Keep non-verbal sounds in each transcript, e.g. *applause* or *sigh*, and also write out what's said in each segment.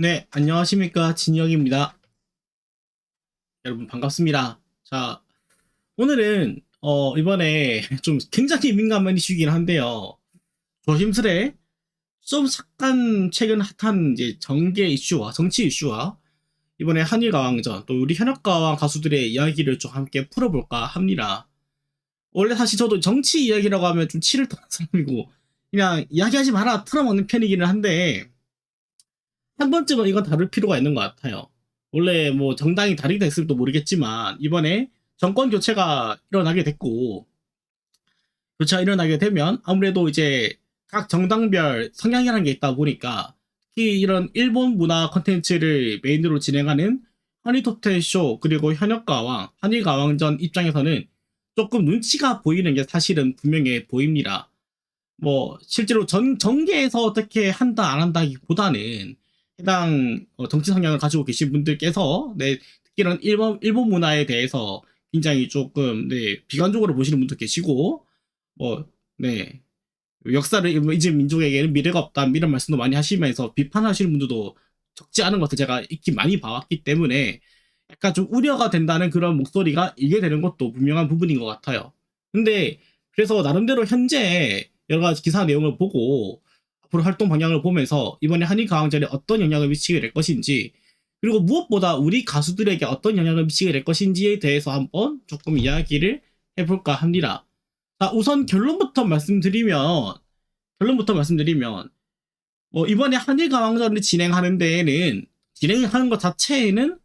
네, 안녕하십니까. 진영입니다. 여러분, 반갑습니다. 자, 오늘은, 어, 이번에 *laughs* 좀 굉장히 민감한 이슈이긴 한데요. 조심스레, 좀 잠깐 최근 핫한 이제 정계 이슈와 정치 이슈와 이번에 한일 가왕전, 또 우리 현역가왕 가수들의 이야기를 좀 함께 풀어볼까 합니다. 원래 사실 저도 정치 이야기라고 하면 좀 치를 떠는 사람이고, 그냥 이야기하지 마라 틀어먹는 편이기는 한데, 한 번쯤은 이건 다룰 필요가 있는 것 같아요. 원래 뭐 정당이 다르게 또 모르겠지만 이번에 정권 교체가 일어나게 됐고 교체가 일어나게 되면 아무래도 이제 각 정당별 성향이라는 게 있다 보니까 특히 이런 일본 문화 컨텐츠를 메인으로 진행하는 한일토텐 쇼 그리고 현역가왕 한일가왕전 입장에서는 조금 눈치가 보이는 게 사실은 분명해 보입니다. 뭐 실제로 전 정계에서 어떻게 한다 안 한다기보다는 해당 어, 정치 성향을 가지고 계신 분들께서 네, 특히 이런 일본, 일본 문화에 대해서 굉장히 조금 네, 비관적으로 보시는 분도 계시고 뭐 네, 역사를 잊은 민족에게는 미래가 없다 이런 말씀도 많이 하시면서 비판하시는 분들도 적지 않은 것을 제가 익히 많이 봐왔기 때문에 약간 좀 우려가 된다는 그런 목소리가 이게 되는 것도 분명한 부분인 것 같아요. 근데 그래서 나름대로 현재 여러 가지 기사 내용을 보고 앞으로 활동 방향을 보면서 이번에 한일 가왕전에 어떤 영향을 미치게 될 것인지 그리고 무엇보다 우리 가수들에게 어떤 영향을 미치게 될 것인지에 대해서 한번 조금 이야기를 해볼까 합니다. 자, 우선 결론부터 말씀드리면 결론부터 말씀드리면 뭐 이번에 한일 가왕전을 진행하는 데에는 진행하는 것 자체에는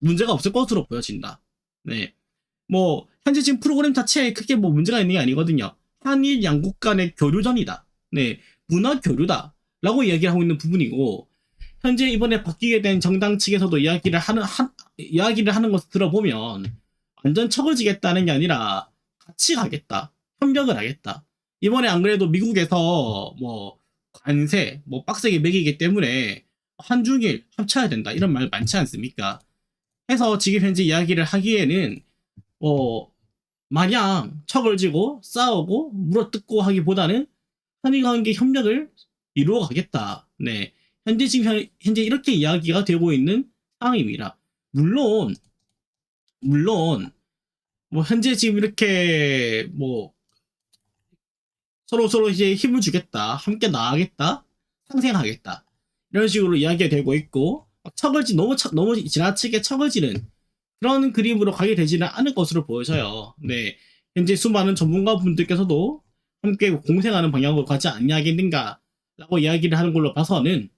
문제가 없을 것으로 보여진다. 네. 뭐 현재 지금 프로그램 자체에 크게 뭐 문제가 있는 게 아니거든요. 한일 양국 간의 교류전이다. 네. 문화 교류다라고 이야기를 하고 있는 부분이고 현재 이번에 바뀌게 된 정당 측에서도 이야기를 하는 한, 이야기를 하는 것을 들어보면 완전 척을 지겠다는 게 아니라 같이 가겠다 협력을 하겠다 이번에 안 그래도 미국에서 뭐 관세 뭐 빡세게 매기기 때문에 한중일 합쳐야 된다 이런 말 많지 않습니까? 해서 지금 현재 이야기를 하기에는 뭐 마냥 척을 지고 싸우고 물어뜯고 하기보다는 한일관계 협력을 이루어 가겠다. 네. 현재 지금 현- 현재 이렇게 이야기가 되고 있는 상황입니다. 물론 물론 뭐 현재 지금 이렇게 뭐 서로 서로 이제 힘을 주겠다, 함께 나아가겠다, 상생하겠다 이런 식으로 이야기가 되고 있고 막 척을 지 너무 척- 너무 지나치게 척을 지는 그런 그림으로 가게 되지는 않을 것으로 보여져요. 네. 현재 수많은 전문가 분들께서도 함께 공생하는 방향으로 가지 않냐겠는가라고 이야기를 하는 걸로 봐서는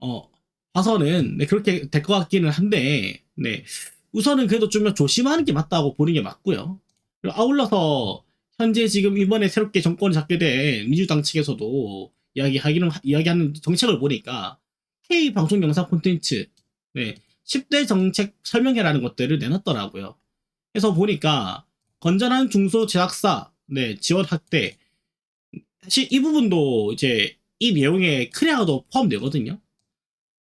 어 봐서는 네, 그렇게 될 것 같기는 한데 네 우선은 그래도 좀 조심하는 게 맞다고 보는 게 맞고요. 그리고 아울러서 현재 지금 이번에 새롭게 정권을 잡게 된 민주당 측에서도 이야기하기는 이야기하는 정책을 보니까 K 방송 영상 콘텐츠 네 10대 정책 설명회라는 것들을 내놨더라고요. 그래서 보니까 건전한 중소 제작사 네, 지원 확대. 사실 이 부분도 이제 이 내용에 크레아도 포함되거든요.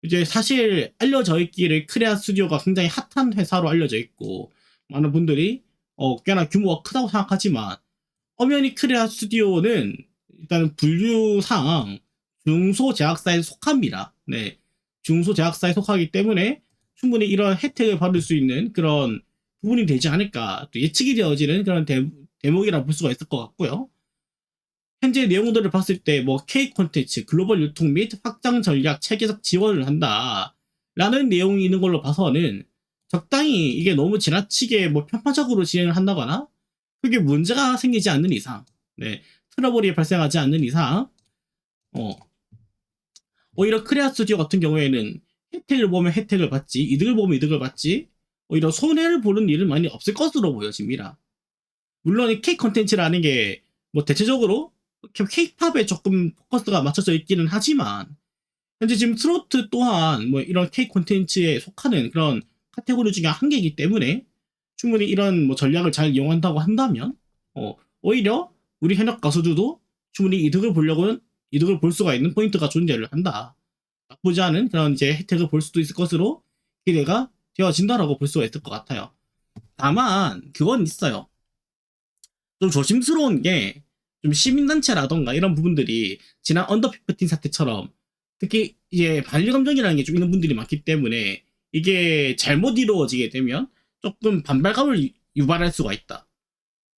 이제 사실 알려져 있기를 크레아 스튜디오가 굉장히 핫한 회사로 알려져 있고 많은 분들이 어, 꽤나 규모가 크다고 생각하지만 엄연히 크레아 스튜디오는 일단 분류상 중소 제작사에 속합니다. 네. 중소 제작사에 속하기 때문에 충분히 이런 혜택을 받을 수 있는 그런 부분이 되지 않을까 또 예측이 되어지는 그런 대, 대목이라 볼 수가 있을 것 같고요. 현재 내용들을 봤을 때 뭐 K 콘텐츠, 글로벌 유통 및 확장 전략 체계적 지원을 한다. 라는 내용이 있는 걸로 봐서는 적당히 이게 너무 지나치게 뭐 편파적으로 진행을 한다거나 그게 문제가 생기지 않는 이상, 네, 트러블이 발생하지 않는 이상, 어, 오히려 크레아 스튜디오 같은 경우에는 혜택을 보면 혜택을 받지, 이득을 보면 이득을 받지, 오히려 손해를 보는 일은 많이 없을 것으로 보여집니다. 물론 이 K 컨텐츠라는 게 뭐 대체적으로 K-팝에 조금 포커스가 맞춰져 있기는 하지만 현재 지금 트로트 또한 뭐 이런 K 콘텐츠에 속하는 그런 카테고리 중에 한 개이기 때문에 충분히 이런 뭐 전략을 잘 이용한다고 한다면 어, 오히려 우리 현역 가수들도 충분히 이득을 보려고는 이득을 볼 수가 있는 포인트가 존재를 한다. 나쁘지 않은 그런 이제 혜택을 볼 수도 있을 것으로 기대가 되어진다라고 볼 수가 있을 것 같아요. 다만 그건 있어요. 좀 조심스러운 게 좀 시민단체라던가 이런 부분들이 지난 언더 피프틴 사태처럼 특히 이게 반일 감정이라는 게 좀 있는 분들이 많기 때문에 이게 잘못 이루어지게 되면 조금 반발감을 유- 유발할 수가 있다.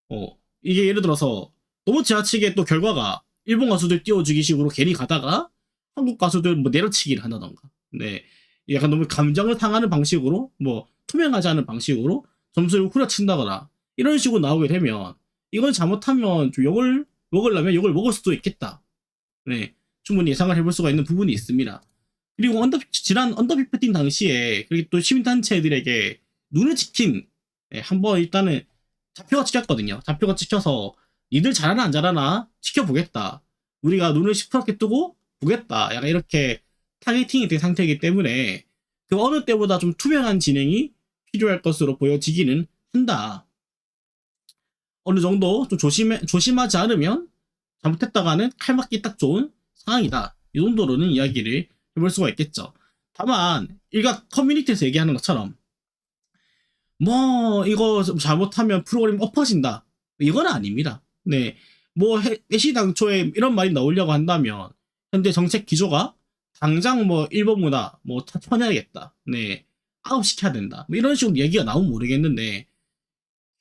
어, 이게 예를 들어서 너무 지나치게 또 결과가 일본 가수들 띄워주기 식으로 괜히 가다가 한국 가수들 뭐 내려치기를 한다던가. 네. 약간 너무 감정을 상하는 방식으로 뭐 투명하지 않은 방식으로 점수를 후려친다거나 이런 식으로 나오게 되면 이건 잘못하면 좀 욕을 먹으려면 욕을 먹을 수도 있겠다. 네. 충분히 예상을 해볼 수가 있는 부분이 있습니다. 그리고 언더, 지난 언더피프팅 당시에 그리고 또 시민단체들에게 눈을 지킨 네, 한번 일단은 좌표가 찍혔거든요. 좌표가 찍혀서 니들 잘하나 안 잘하나 지켜보겠다. 우리가 눈을 시퍼렇게 뜨고 보겠다. 약간 이렇게 타겟팅이 된 상태이기 때문에 그 어느 때보다 좀 투명한 진행이 필요할 것으로 보여지기는 한다. 어느 정도 좀 조심해, 조심하지 않으면 잘못했다가는 칼 맞기 딱 좋은 상황이다. 이 정도로는 이야기를 해볼 수가 있겠죠. 다만 일각 커뮤니티에서 얘기하는 것처럼 뭐 이거 잘못하면 프로그램 엎어진다. 이건 아닙니다. 네. 뭐 해- 애시 당초에 이런 말이 나오려고 한다면 현재 정책 기조가 당장 뭐 일본 문화 뭐 타- 쳐내야겠다. 네. 아웃시켜야 된다. 뭐 이런 식으로 얘기가 나오면 모르겠는데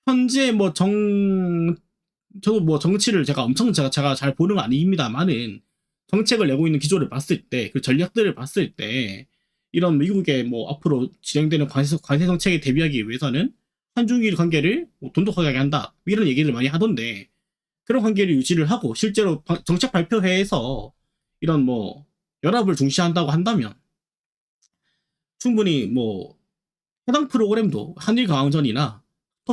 현재 뭐 정 저도 뭐 정치를 제가 엄청 제가 제가 잘 보는 건 아닙니다만은 정책을 내고 있는 기조를 봤을 때 그 전략들을 봤을 때 이런 미국의 뭐 앞으로 진행되는 관세, 관세 정책에 대비하기 위해서는 한중일 관계를 뭐 돈독하게 한다. 이런 얘기를 많이 하던데 그런 관계를 유지를 하고 실제로 방- 정책 발표회에서 이런 뭐 연합을 중시한다고 한다면 충분히 뭐 해당 프로그램도 한일 강왕전이나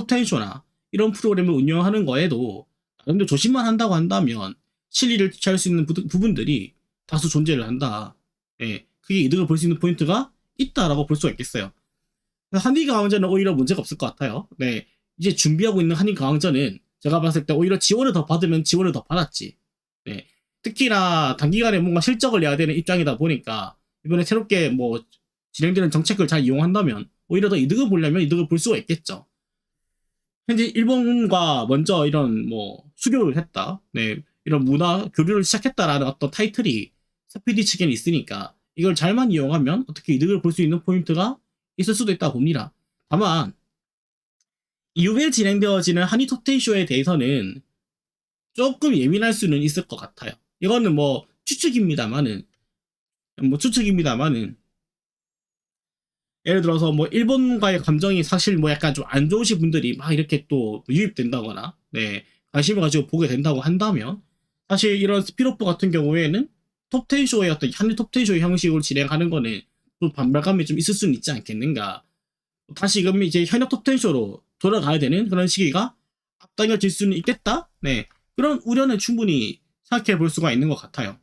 톱텐쇼나 이런 프로그램을 운영하는 거에도 나름대로 조심만 한다고 한다면 실리를 취할 수 있는 부, 부분들이 다수 존재를 한다. 예, 그게 이득을 볼 수 있는 포인트가 있다라고 볼 수가 있겠어요. 한일 강왕전은 오히려 문제가 없을 것 같아요. 네, 이제 준비하고 있는 한일 강왕전은 제가 봤을 때 오히려 지원을 더 받으면 지원을 더 받았지. 네, 특히나 단기간에 뭔가 실적을 내야 되는 입장이다 보니까 이번에 새롭게 뭐 진행되는 정책을 잘 이용한다면 오히려 더 이득을 보려면 이득을 볼 수가 있겠죠. 현재 일본과 먼저 이런 뭐 수교를 했다. 네, 이런 문화 교류를 시작했다라는 어떤 타이틀이 스피디 측에는 있으니까 이걸 잘만 이용하면 어떻게 이득을 볼 수 있는 포인트가 있을 수도 있다 봅니다. 다만 이후에 진행되어지는 한이 톱텐쇼에 대해서는 조금 예민할 수는 있을 것 같아요. 이거는 뭐 추측입니다만은 뭐 추측입니다만은 예를 들어서 뭐 일본과의 감정이 사실 뭐 약간 좀 안 좋으신 분들이 막 이렇게 또 유입된다거나 네 관심을 가지고 보게 된다고 한다면 사실 이런 스피로프 같은 경우에는 톱10쇼의 어떤 한일 톱10쇼의 형식으로 진행하는 거는 또 반발감이 좀 있을 수는 있지 않겠는가. 다시금 이제 현역 톱10쇼로 돌아가야 되는 그런 시기가 앞당겨질 수는 있겠다? 네 그런 우려는 충분히 생각해 볼 수가 있는 것 같아요.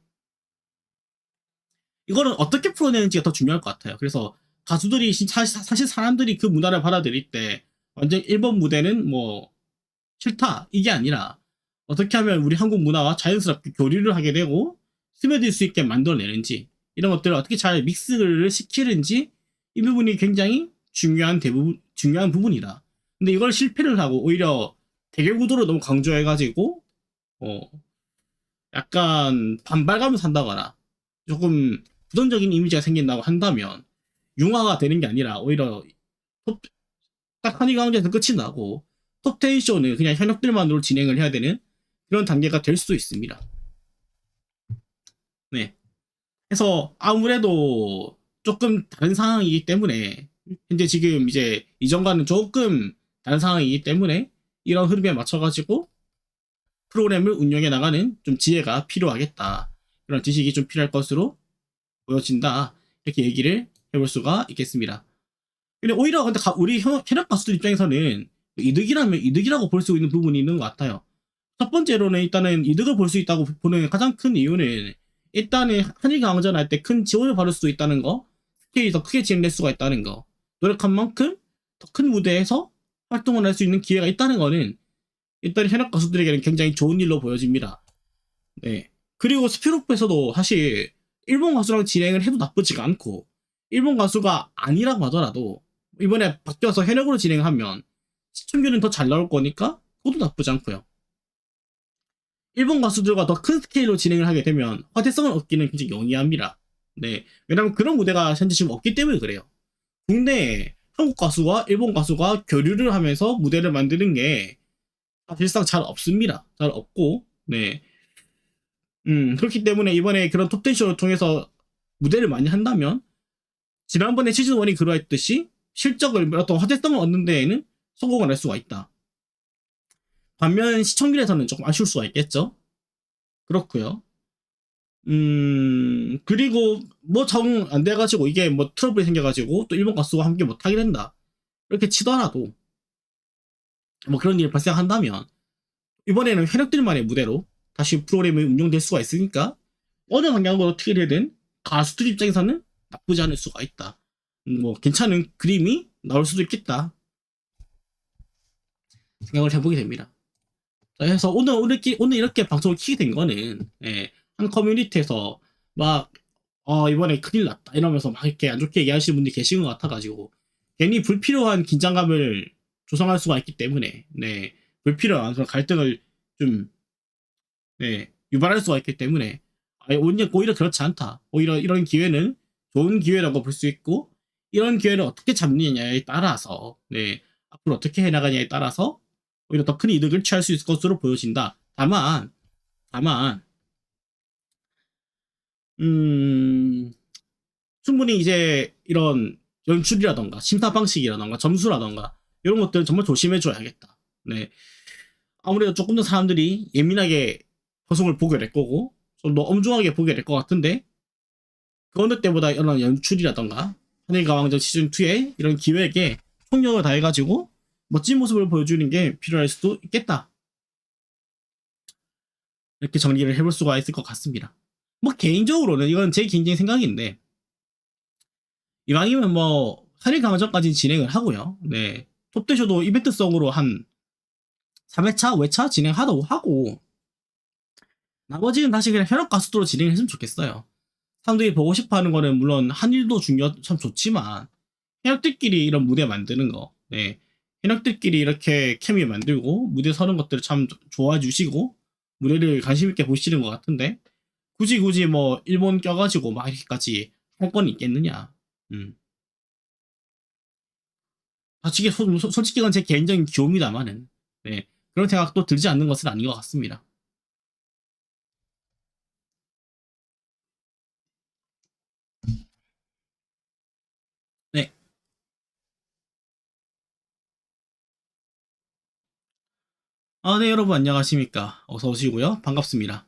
이거는 어떻게 풀어내는지가 더 중요할 것 같아요. 그래서 가수들이 사실 사람들이 그 문화를 받아들일 때 완전 일본 무대는 뭐 싫다 이게 아니라 어떻게 하면 우리 한국 문화와 자연스럽게 교류를 하게 되고 스며들 수 있게 만들어내는지 이런 것들을 어떻게 잘 믹스를 시키는지 이 부분이 굉장히 중요한 대부분 중요한 부분이다. 근데 이걸 실패를 하고 오히려 대결 구도를 너무 강조해가지고 어 약간 반발감을 산다거나 조금 부정적인 이미지가 생긴다고 한다면 융화가 되는 게 아니라 오히려 톱, 딱 한이 강제에서 끝이 나고 톱10 쇼는 그냥 현역들만으로 진행을 해야 되는 그런 단계가 될 수도 있습니다. 네. 그래서 아무래도 조금 다른 상황이기 때문에 현재 지금 이제 이전과는 조금 다른 상황이기 때문에 이런 흐름에 맞춰가지고 프로그램을 운영해 나가는 좀 지혜가 필요하겠다. 그런 지식이 좀 필요할 것으로 보여진다. 이렇게 얘기를 해볼 수가 있겠습니다. 근데 오히려 근데 가- 우리 현- 현역 가수들 입장에서는 이득이라면 이득이라고 볼 수 있는 부분이 있는 것 같아요. 첫 번째로는 일단은 이득을 볼 수 있다고 보는 가장 큰 이유는 일단은 한일 강전 할 때 큰 지원을 받을 수도 있다는 거, 스케일이 더 크게 진행될 수가 있다는 거, 노력한 만큼 더 큰 무대에서 활동을 할 수 있는 기회가 있다는 거는 일단 현역 가수들에게는 굉장히 좋은 일로 보여집니다. 네. 그리고 스피로프에서도 사실 일본 가수랑 진행을 해도 나쁘지가 않고 일본 가수가 아니라고 하더라도 이번에 바뀌어서 현역으로 진행하면 시청률은 더 잘 나올 거니까 그것도 나쁘지 않고요. 일본 가수들과 더 큰 스케일로 진행을 하게 되면 화제성을 얻기는 굉장히 용이합니다. 네. 왜냐면 그런 무대가 현재 지금 없기 때문에 그래요. 국내에 한국 가수와 일본 가수가 교류를 하면서 무대를 만드는 게 사실상 잘 없습니다. 잘 없고, 네. 음, 그렇기 때문에 이번에 그런 톱텐쇼를 통해서 무대를 많이 한다면, 지난번에 시즌1이 그러했듯이 실적을, 어떤 화제성을 얻는 데에는 성공을 할 수가 있다. 반면 시청률에서는 조금 아쉬울 수가 있겠죠? 그렇고요 음, 그리고 뭐 정 안 돼가지고 이게 뭐 트러블이 생겨가지고 또 일본 가수와 함께 못하게 된다. 이렇게 치더라도 뭐 그런 일이 발생한다면 이번에는 현역들만의 무대로 다시 프로그램이 운영될 수가 있으니까 어느 방향으로 어떻게 되든 가수들 입장에서는 나쁘지 않을 수가 있다. 음, 뭐 괜찮은 그림이 나올 수도 있겠다. 생각을 해보게 됩니다. 자, 그래서 오늘 이렇게 오늘 이렇게 방송을 키게 된 거는 예, 한 커뮤니티에서 막 어, 이번에 큰일 났다 이러면서 막 이렇게 안 좋게 얘기하시는 분들이 계신 것 같아가지고 괜히 불필요한 긴장감을 조성할 수가 있기 때문에 네 불필요한 그런 갈등을 좀 네, 유발할 수가 있기 때문에 아예 오히려, 오히려 그렇지 않다. 오히려 이런 기회는 좋은 기회라고 볼 수 있고 이런 기회를 어떻게 잡느냐에 따라서 네 앞으로 어떻게 해나가냐에 따라서 오히려 더 큰 이득을 취할 수 있을 것으로 보여진다. 다만 다만 음 충분히 이제 이런 연출이라던가 심사 방식이라던가 점수라던가 이런 것들은 정말 조심해 줘야겠다. 네. 아무래도 조금 더 사람들이 예민하게 방송을 보게 될 거고 좀 더 엄중하게 보게 될 것 같은데 그 어느 때보다 이런 연출이라던가 하늘 가왕전 시즌2의 이런 기획에 총력을 다해가지고 멋진 모습을 보여주는 게 필요할 수도 있겠다. 이렇게 정리를 해볼 수가 있을 것 같습니다. 뭐 개인적으로는 이건 제 개인적인 생각인데 이왕이면 뭐 하늘강전까지 진행을 하고요. 네. 톱대쇼도 이벤트성으로 한 3회차, 5회차 진행하다고 하고 나머지는 다시 그냥 현역 가수로 진행했으면 좋겠어요. 사람들이 보고 싶어 하는 거는 물론 한일도 중요 참 좋지만 현역들끼리 이런 무대 만드는 거 네. 현역들끼리 이렇게 케미 만들고 무대 서는 것들을 참 좋아해 주시고 무대를 관심 있게 보시는 것 같은데 굳이 굳이 뭐 일본 껴가지고 막 이렇게까지 할 건 있겠느냐 음. 솔직히, 솔직히 이건 제 개인적인 기호입니다만은 네. 그런 생각도 들지 않는 것은 아닌 것 같습니다. 네. 아, 네, 여러분 안녕하십니까. 어서 오시고요. 반갑습니다.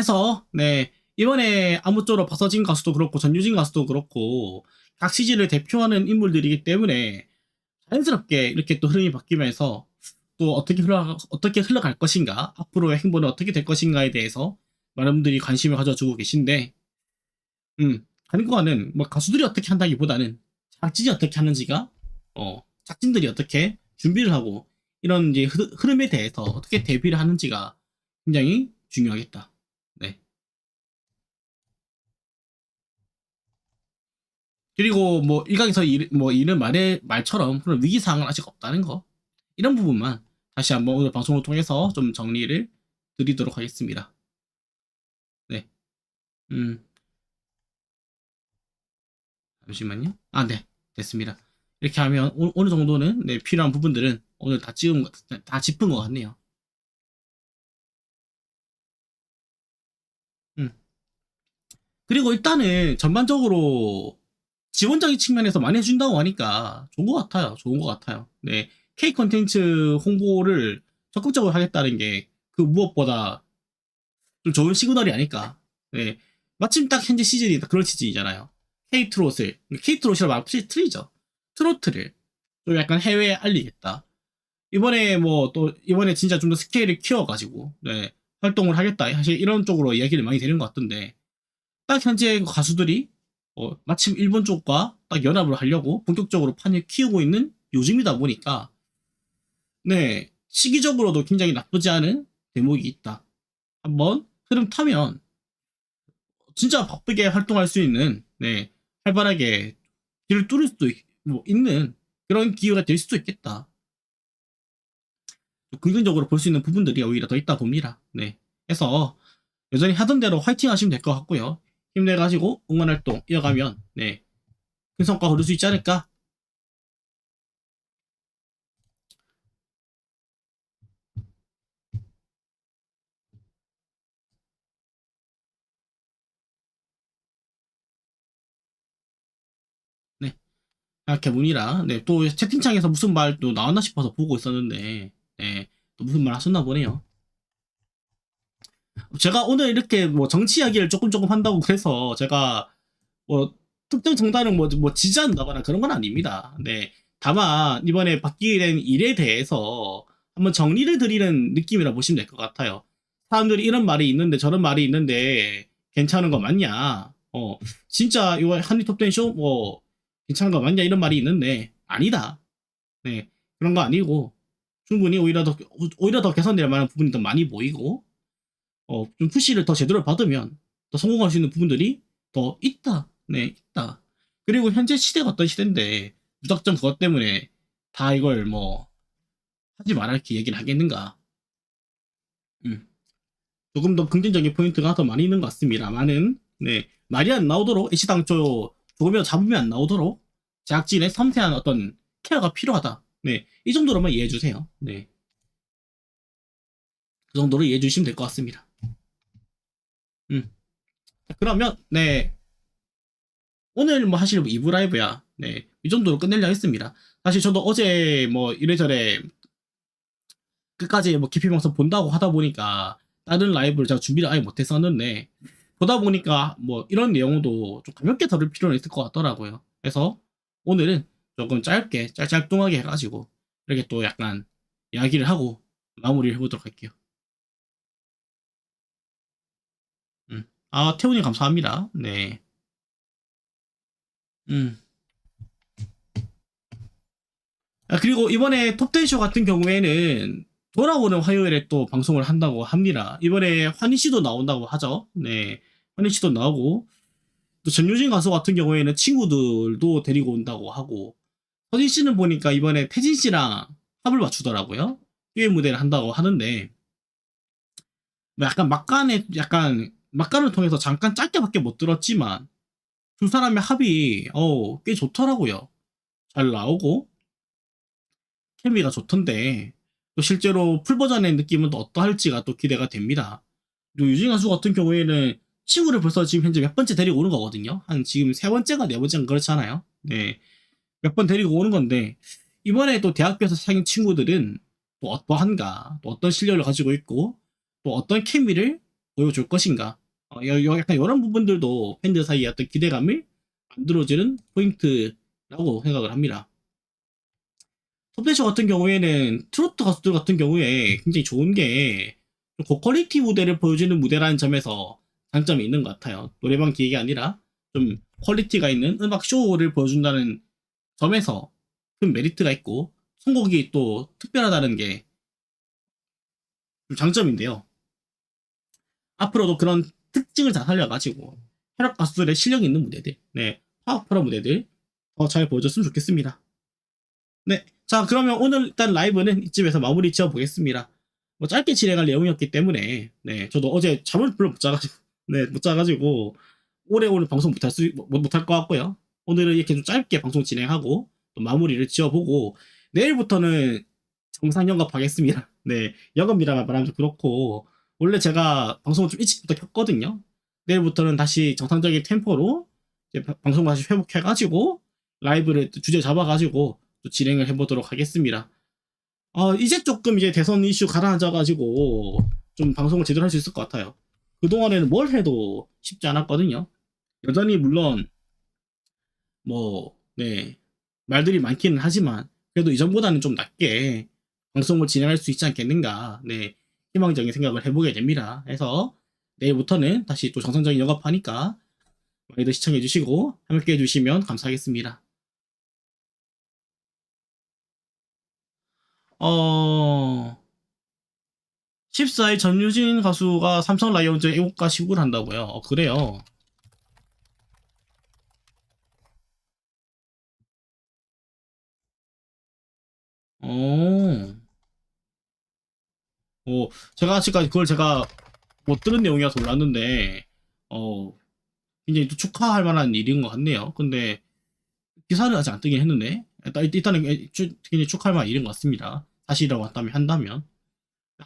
해서, 네, 이번에 아무쪼록 박서진 가수도 그렇고 전유진 가수도 그렇고 각 시즌을 대표하는 인물들이기 때문에 자연스럽게 이렇게 또 흐름이 바뀌면서 또 어떻게 흘러 어떻게 흘러갈 것인가 앞으로의 행보는 어떻게 될 것인가에 대해서 많은 분들이 관심을 가져주고 계신데 음 한국어는 뭐 가수들이 어떻게 한다기보다는 작진이 어떻게 하는지가 어 작진들이 어떻게 준비를 하고 이런 이제 흐- 흐름에 대해서 어떻게 대비를 하는지가 굉장히 중요하겠다. 네. 그리고 뭐 일각에서 일, 뭐 이런 말의 말처럼 그런 위기 상황은 아직 없다는 거 이런 부분만 다시 한번 오늘 방송을 통해서 좀 정리를 드리도록 하겠습니다. 네, 음 잠시만요. 아, 네, 됐습니다. 이렇게 하면 오, 어느 정도는 네, 필요한 부분들은 오늘 다 찍은 것- 다 짚은 것 같네요. 음. 그리고 일단은 전반적으로 지원적인 측면에서 많이 해준다고 하니까 좋은 것 같아요. 좋은 것 같아요. 네. K 컨텐츠 홍보를 적극적으로 하겠다는 게 그 무엇보다 좀 좋은 시그널이 아닐까. 네. 마침 딱 현재 시즌이 딱 그런 시즌이잖아요. K 트롯을, K 트롯이라 말이 틀리죠. 트로트를 좀 약간 해외에 알리겠다. 이번에 뭐 또, 이번에 진짜 좀 더 스케일을 키워가지고, 네. 활동을 하겠다. 사실 이런 쪽으로 이야기를 많이 되는 것 같던데, 딱 현재 가수들이 어, 마침 일본 쪽과 딱 연합을 하려고 본격적으로 판을 키우고 있는 요즘이다 보니까 네 시기적으로도 굉장히 나쁘지 않은 대목이 있다. 한번 흐름 타면 진짜 바쁘게 활동할 수 있는 네 활발하게 길을 뚫을 수도 있, 뭐 있는 그런 기회가 될 수도 있겠다. 긍정적으로 볼 수 있는 부분들이 오히려 더 있다 봅니다. 네. 해서 여전히 하던 대로 화이팅 하시면 될 것 같고요. 힘내가지고 응원 활동 이어가면 네, 큰 성과 거둘 수 있지 않을까? 네, 개문이라 네, 또 채팅창에서 무슨 말도 나왔나 싶어서 보고 있었는데 네, 또 무슨 말 하셨나 보네요. 제가 오늘 이렇게 뭐 정치 이야기를 조금 조금 한다고 그래서 제가 뭐 특정 정당을 뭐, 뭐 지지한다거나 그런 건 아닙니다. 네. 다만 이번에 바뀌게 된 일에 대해서 한번 정리를 드리는 느낌이라 보시면 될 것 같아요. 사람들이 이런 말이 있는데 저런 말이 있는데 괜찮은 거 맞냐? 어, 진짜 이거 한리 톱텐 쇼뭐 괜찮은 거 맞냐? 이런 말이 있는데 아니다. 네. 그런 거 아니고 충분히 오히려 더 오히려 더 개선될 만한 부분이 더 많이 보이고 어, 좀 푸시를 더 제대로 받으면 더 성공할 수 있는 부분들이 더 있다. 네, 있다. 그리고 현재 시대가 어떤 시대인데 무작정 그것 때문에 다 이걸 뭐 하지 말할 게 얘기를 하겠는가? 음. 조금 더 긍정적인 포인트가 더 많이 있는 것 같습니다. 많은 네 말이 안 나오도록 애시당초 죽으면 잡으면 안 나오도록 제작진의 섬세한 어떤 케어가 필요하다. 네, 이 정도로만 이해해 주세요. 네, 그 정도로 이해해 주시면 될 것 같습니다. 음. 자, 그러면 네 오늘 뭐 하실 2부 라이브야. 네. 이 정도로 끝내려 했습니다. 사실 저도 어제 뭐 이래저래 끝까지 뭐 깊이 방송 본다고 하다 보니까 다른 라이브를 제가 준비를 아예 못했었는데 보다 보니까 뭐 이런 내용도 좀 가볍게 다룰 필요는 있을 것 같더라고요. 그래서 오늘은 조금 짧게 짤짤뚱하게 해가지고 이렇게 또 약간 이야기를 하고 마무리를 해보도록 할게요. 음. 아 태훈이 감사합니다. 네. 음. 아, 그리고 이번에 톱텐쇼 같은 경우에는 돌아오는 화요일에 또 방송을 한다고 합니다. 이번에 환희 씨도 나온다고 하죠. 네. 환희 씨도 나오고, 또 전효진 가수 같은 경우에는 친구들도 데리고 온다고 하고, 서진 씨는 보니까 이번에 태진 씨랑 합을 맞추더라고요. 듀엣 무대를 한다고 하는데, 뭐 약간 막간에, 약간, 막간을 통해서 잠깐 짧게밖에 못 들었지만, 두 사람의 합이 어, 꽤 좋더라고요. 잘 나오고 케미가 좋던데 또 실제로 풀 버전의 느낌은 또 어떠할지가 또 기대가 됩니다. 그리고 유진 가수 같은 경우에는 친구를 벌써 지금 현재 몇 번째 데리고 오는 거거든요. 한 지금 세 번째가 네 번째가 그렇잖아요. 네. 몇 번 데리고 오는 건데 이번에 또 대학교에서 사귄 친구들은 또 어떠한가, 또 어떤 실력을 가지고 있고 또 어떤 케미를 보여줄 것인가 어, 약간 이런 부분들도 팬들 사이에 어떤 기대감을 만들어주는 포인트라고 생각을 합니다. 톱텐쇼 같은 경우에는 트로트 가수들 같은 경우에 굉장히 좋은 게 고퀄리티 무대를 보여주는 무대라는 점에서 장점이 있는 것 같아요. 노래방 기획이 아니라 좀 퀄리티가 있는 음악 쇼를 보여준다는 점에서 큰 메리트가 있고 선곡이 또 특별하다는 게좀 장점인데요. 앞으로도 그런 특징을 잘 살려가지고 혈압 가수들의 실력 있는 무대들, 네, 파워풀한 무대들 더 잘 보여줬으면 좋겠습니다. 네, 자 그러면 오늘 일단 라이브는 이쯤에서 마무리 지어 보겠습니다. 뭐 짧게 진행할 내용이었기 때문에 네, 저도 어제 잠을 별로 못 자가지고 네, 못 자가지고 오래 오늘 방송 못할 수 못- 못할 것 같고요. 오늘은 이렇게 좀 짧게 방송 진행하고 또 마무리를 지어보고 내일부터는 정상 영업하겠습니다. *laughs* 네, 영업이라 말하면 좀 그렇고 원래 제가 방송을 좀 일찍부터 켰거든요. 내일부터는 다시 정상적인 템포로 방송을 다시 회복해가지고 라이브를 또 주제 잡아가지고 또 진행을 해보도록 하겠습니다. 어, 이제 조금 이제 대선 이슈 가라앉아가지고 좀 방송을 제대로 할 수 있을 것 같아요. 그동안에는 뭘 해도 쉽지 않았거든요. 여전히 물론 뭐, 네, 말들이 많기는 하지만 그래도 이전보다는 좀 낮게 방송을 진행할 수 있지 않겠는가. 네, 희망적인 생각을 해보게 됩니다. 그래서 내일부터는 다시 또 정상적인 영업하니까 많이들 시청해주시고 함께 해주시면 감사하겠습니다. 어, 14일 전유진 가수가 삼성 라이온즈 애국가 시구를 한다고요. 어, 그래요. 어, 어, 제가 아직까지 그걸 제가 못 들은 내용이라서 몰랐는데, 어, 굉장히 또 축하할 만한 일인 것 같네요. 근데 기사는 아직 안 뜨긴 했는데 일단 일단은 주- 굉장히 축하할 만한 일인 것 같습니다. 사실이라고 한다면 한다면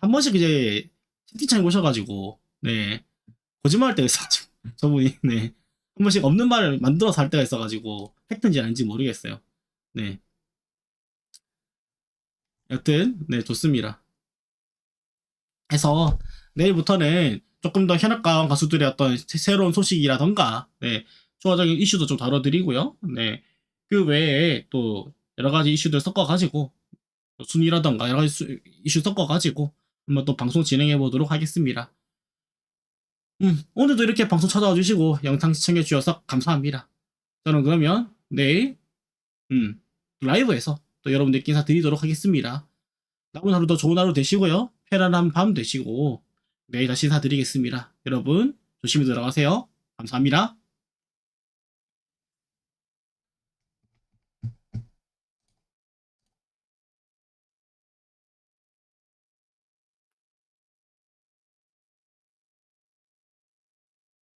한 번씩 이제 채팅창에 오셔가지고 네 거짓말 할 때가 있어가지고 *laughs* 저분이 네 한 번씩 없는 말을 만들어서 할 때가 있어가지고 팩트인지 아닌지 모르겠어요. 네 여튼 네 좋습니다. 해서 내일부터는 조금 더 현악가운 가수들의 어떤 새- 새로운 소식이라던가 네 추가적인 이슈도 좀 다뤄드리고요. 네 그 외에 또 여러 가지 이슈들 섞어가지고 순위라던가 여러 가지 수- 이슈 섞어가지고 한번 또 방송 진행해 보도록 하겠습니다. 음, 오늘도 이렇게 방송 찾아와 주시고 영상 시청해 주셔서 감사합니다. 저는 그러면 내일 음, 라이브에서 또 여러분들께 인사드리도록 하겠습니다. 남은 하루도 좋은 하루 되시고요. 편안한 밤 되시고 내일 다시 인사드리겠습니다. 여러분 조심히 들어가세요. 감사합니다.